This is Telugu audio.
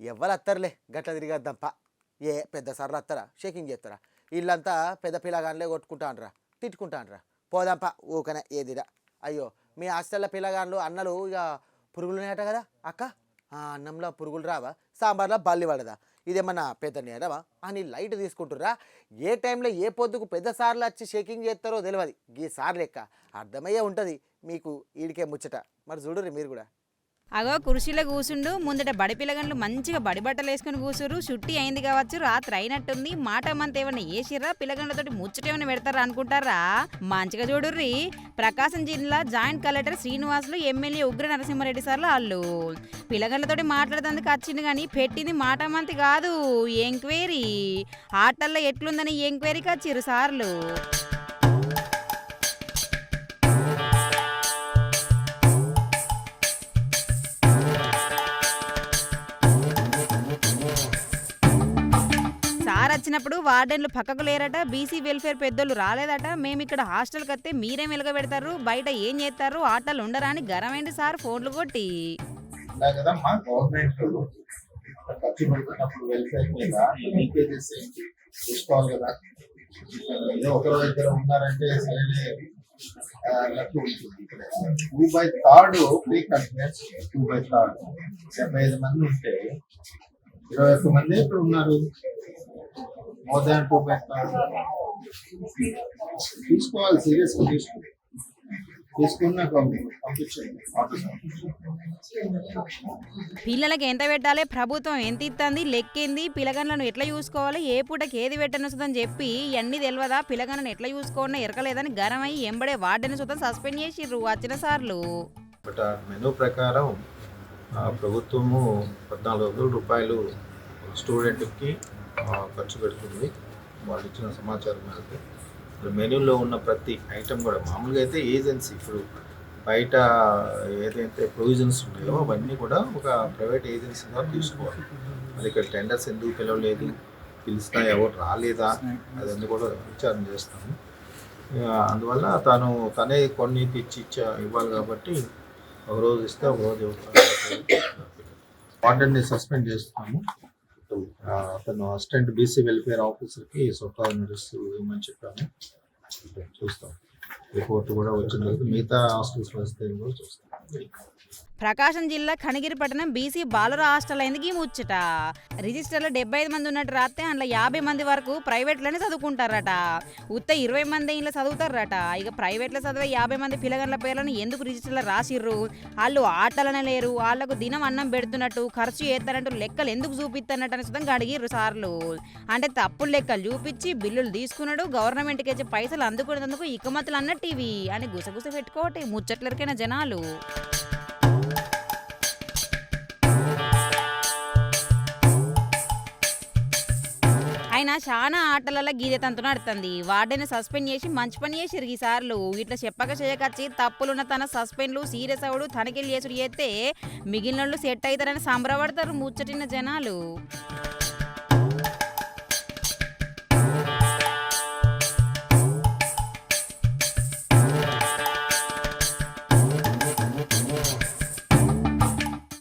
ఎవ్వరు అత్తరులే. గట్ల తిరిగద్దంప. ఏ పెద్ద సార్లు వస్తారా షేకింగ్ చేస్తారా వీళ్ళంతా పెద్ద పిల్లగాన్లే కొట్టుకుంటానరా తిట్టుకుంటానరా పోదాంపా ఊకనే ఏదిరా. అయ్యో మీ హాస్టల్లో పిల్లగాన్లు అన్నలు ఇక పురుగులు కదా అక్క? ఆ అన్నంలో పురుగులు రావా సాంబార్లో బల్లి పడదా ఇదేమన్నా పెద్ద నేరవా అని లైట్ తీసుకుంటుర్రా. ఏ టైంలో ఏ పొద్దుకు పెద్ద సార్లు వచ్చి షేకింగ్ చేస్తారో తెలియదు ఈ సార్లు లెక్క అర్థమయ్యే ఉంటుంది మీకు ఈడికే ముచ్చట. మరి చూడుర్రి మీరు కూడా. అగో కుర్చీలో కూసుండు. ముందట బడి పిల్లగండ్లు మంచిగా బడి బట్టలు వేసుకుని కూసురు చుట్టి అయింది కావచ్చు రాత్రి అయినట్టుంది. మాట మంత ఏమన్నా వేసిర్రా పిల్లగండ్లతోటి ముచ్చట ఏమైనా పెడతారా అనుకుంటారా? మంచిగా చూడుర్రి. ప్రకాశం జిల్లా జాయింట్ కలెక్టర్ శ్రీనివాసులు ఎమ్మెల్యే ఉగ్ర నరసింహారెడ్డి సార్లు వాళ్ళు. పిల్లగండ్లతోటి మాట్లాడేందుకు వచ్చింది కానీ పెట్టింది మాట మంతి కాదు. ఎంక్వైరీ. ఆటల్లో ఎట్లుందని ఎంక్వైరీకి వచ్చిర్రు సార్లు. సార్ వచ్చినప్పుడు వార్డెన్లు పక్కకు లేరట బీసీ వెల్ఫేర్ పెద్దోళ్ళు రాలేదట. మేము ఇక్కడ హాస్టల్కి వస్తే మీరేం వెలగబెడతారు బయట ఏం చేస్తారు ఆటలు ఉండరా అని గరమైంది సార్ ఫోన్లు కొట్టి. గవర్నమెంట్ ఖర్చు పెడుతున్నప్పుడు వెల్ఫేర్ మీద లీకేజెస్ చూసుకోవాలి కదా. ఏదో దగ్గర ఉన్నారంటే ఉంటుంది two by third pre continues two by third డెబ్బై ఐదు మంది ఉంటే ఇరవై ఒక్క మంది ఇప్పుడు ఉన్నారు. More than two by third తీసుకోవాలి సీరియస్గా తీసుకోవాలి తీసుకున్నాక పంపించండి ఆఫీస్ పిల్లలకి ఎంత పెట్టాలి? ప్రభుత్వం ఎంత ఇస్తుంది లెక్కింది? పిల్లగన్లను ఎట్లా చూసుకోవాలి? ఏ పూటకి ఏది పెట్టనొస్తుందని చెప్పి ఇవన్నీ తెలియదా పిల్లగన్లను ఎట్లా చూసుకోవాలని ఎరకలేదని గరమై ఎంబడే వార్డెన్ సుతం సస్పెండ్ చేసిర్రు వచ్చిన సార్లు. మెనూ ప్రకారం ఆ, ప్రభుత్వము పద్నాలుగు వందల రూపాయలు స్టూడెంట్కి ఖర్చు పెడుతుంది. వాళ్ళు ఇచ్చిన సమాచారం మేరకు. ఇప్పుడు మెనూలో ఉన్న ప్రతి ఐటెం కూడా మామూలుగా అయితే ఏజెన్సీ ఇప్పుడు బయట ఏదైతే ప్రొవిజన్స్ ఉన్నాయో అవన్నీ కూడా ఒక ప్రైవేట్ ఏజెన్సీ ద్వారా తీసుకోవాలి. మరి ఇక్కడ టెండర్స్ ఎందుకు పిలవలేదు? పిలిచినా ఎవరు రాలేదా? అదన్నీ కూడా విచారణ చేస్తాము. అందువల్ల తను తనే కొన్ని తెచ్చి ఇచ్చా ఇవ్వాలి కాబట్టి ఒక రోజు ఇస్తే ఒక రోజు వార్డెన్ని సస్పెండ్ చేస్తున్నాము ఆ, అతను అసిస్టెంట్ బీసీ వెల్ఫేర్ ఆఫీసర్కి సొట్టా నడుస్తూ ఇవ్వమని చెప్పాను. చూస్తాం. రిపోర్ట్ కూడా వచ్చిన మిగతా హాస్టల్స్ వస్తే కూడా చూస్తాం. ప్రకాశం జిల్లా కనిగిరి పట్టణం బీసీ బాలుర హాస్టల్ అయింది ఈ ముచ్చట. రిజిస్టర్లో డెబ్బై ఐదు మంది ఉన్నట్టు రాస్తే అందులో యాభై మంది వరకు ప్రైవేట్లోనే చదువుకుంటారట. ఉత్త ఇరవై మంది ఇంట్లో చదువుతారట. ఇక ప్రైవేట్లో చదివే యాభై మంది పిల్లగండ్ల పేర్లను ఎందుకు రిజిస్టర్లో రాసిర్రు? వాళ్ళు ఆటలనే లేరు. వాళ్ళకు దినం అన్నం పెడుతున్నట్టు ఖర్చు చేస్తారంటూ లెక్కలు ఎందుకు చూపిస్తున్నట్టు అని సుతం అడిగిర్రు సార్లు. అంటే తప్పులు లెక్కలు చూపించి బిల్లులు తీసుకున్నాడు గవర్నమెంట్కి వచ్చే పైసలు అందుకునేందుకు ఇకమతులు అన్నట్టు ఇవి అని గుసగుస పెట్టుకోవటే ముచ్చట్లరికైన జనాలు. ఆయన చాలా ఆటలలో గీతంతో ఆడుతుంది. నడుతుంది వార్డెన్ సస్పెండ్ చేసి మంచి పని చేసిరు ఈ సార్లు. ఇట్లా చెప్పక చేయకచ్చి తప్పులున్న తన సస్పెండ్లు సీరియస్ అవుడు తనకెళ్ళి చేసుడు చేస్తే మిగిలిన వాళ్ళు సెట్ అవుతారని సంబరపడతారు ముచ్చటిన జనాలు.